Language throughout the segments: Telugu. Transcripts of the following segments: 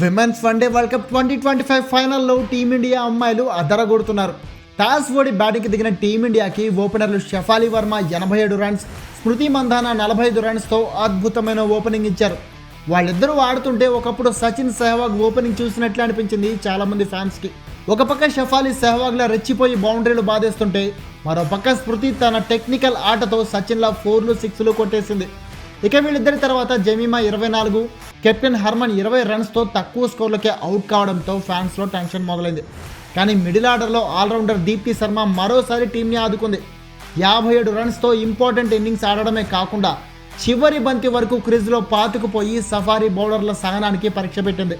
Women's one day world cup twenty twenty five ఫైనల్లో టీమిండియా అమ్మాయిలు అదరగొడుతున్నారు. టాస్ ఓడి బ్యాటింగ్కి దిగిన టీమిండియాకి ఓపెనర్లు షఫాలి వర్మ ఎనభై ఏడు రన్స్ స్మృతి మంధాన నలభై ఐదు రన్స్తో అద్భుతమైన ఓపెనింగ్ ఇచ్చారు. వాళ్ళిద్దరూ ఆడుతుంటే ఒకప్పుడు సచిన్ సెహ్వాగ్ ఓపెనింగ్ చూసినట్లు అనిపించింది చాలామంది ఫ్యాన్స్కి. ఒక పక్క షఫాలి సెహ్వాగ్లా రెచ్చిపోయి బౌండరీలు బాధేస్తుంటే మరో పక్క స్మృతి తన టెక్నికల్ ఆటతో సచిన్లా ఫోర్లు సిక్స్లు కొట్టేసింది. ఇక వీళ్ళిద్దరి తర్వాత జమీమా ఇరవై నాలుగు కెప్టెన్ హర్మన్ ఇరవై రన్స్తో తక్కువ స్కోర్లకే అవుట్ కావడంతో ఫ్యాన్స్లో టెన్షన్ మొదలైంది. కానీ మిడిల్ ఆర్డర్లో ఆల్రౌండర్ దీప్తి శర్మ మరోసారి టీంని ఆదుకుంది. యాభై ఏడు రన్స్తో ఇంపార్టెంట్ ఇన్నింగ్స్ ఆడడమే కాకుండా చివరి బంతి వరకు క్రిజ్లో పాతుకుపోయి సఫారీ బౌలర్ల సహనానికి పరీక్ష పెట్టింది.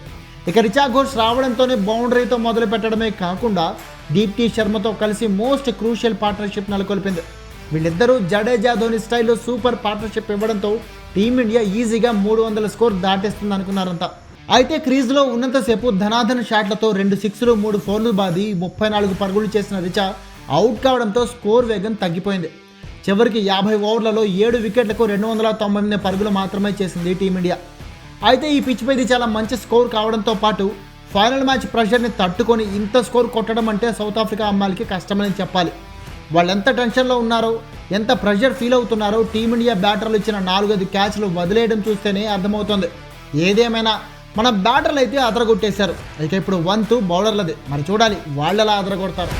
ఇక రిచా ఘోష్ రావడంతోనే బౌండరీతో మొదలు పెట్టడమే కాకుండా దీప్తి శర్మతో కలిసి మోస్ట్ క్రూషియల్ పార్ట్నర్షిప్ నెలకొల్పింది. వీళ్ళిద్దరూ జడేజా ధోని స్టైల్లో సూపర్ పార్ట్నర్షిప్ ఇవ్వడంతో టీమిండియా ఈజీగా మూడు వందల స్కోర్ దాటేస్తుంది అనుకున్నారంతా అయితే క్రీజ్లో ఉన్నంతసేపు ధనాధన షాట్లతో రెండు సిక్స్లు మూడు ఫోర్లు బాది ముప్పై నాలుగు పరుగులు చేసిన రిచా అవుట్ కావడంతో స్కోర్ వేగం తగ్గిపోయింది. చివరికి యాభై ఓవర్లలో ఏడు వికెట్లకు రెండు వందల తొంభై ఎనిమిది పరుగులు మాత్రమే చేసింది టీమిండియా. అయితే ఈ పిచ్ పైది చాలా మంచి స్కోర్ కావడంతో పాటు ఫైనల్ మ్యాచ్ ప్రెషర్ని తట్టుకొని ఇంత స్కోర్ కొట్టడం అంటే సౌత్ ఆఫ్రికా అమ్మాయిలకి కష్టమని చెప్పాలి. వాళ్ళెంత టెన్షన్లో ఉన్నారో ఎంత ప్రెషర్ ఫీల్ అవుతున్నారో టీమిండియా బ్యాటర్లు ఇచ్చిన నాలుగైదు క్యాచ్లు వదిలేయడం చూస్తేనే అర్థమవుతుంది. ఏదేమైనా మన బ్యాటర్లు అయితే అదరగొట్టేశారు. ఇక ఇప్పుడు వంతు బౌలర్లది. మరి చూడాలి వాళ్ళు ఎలా అదరగొడతారు.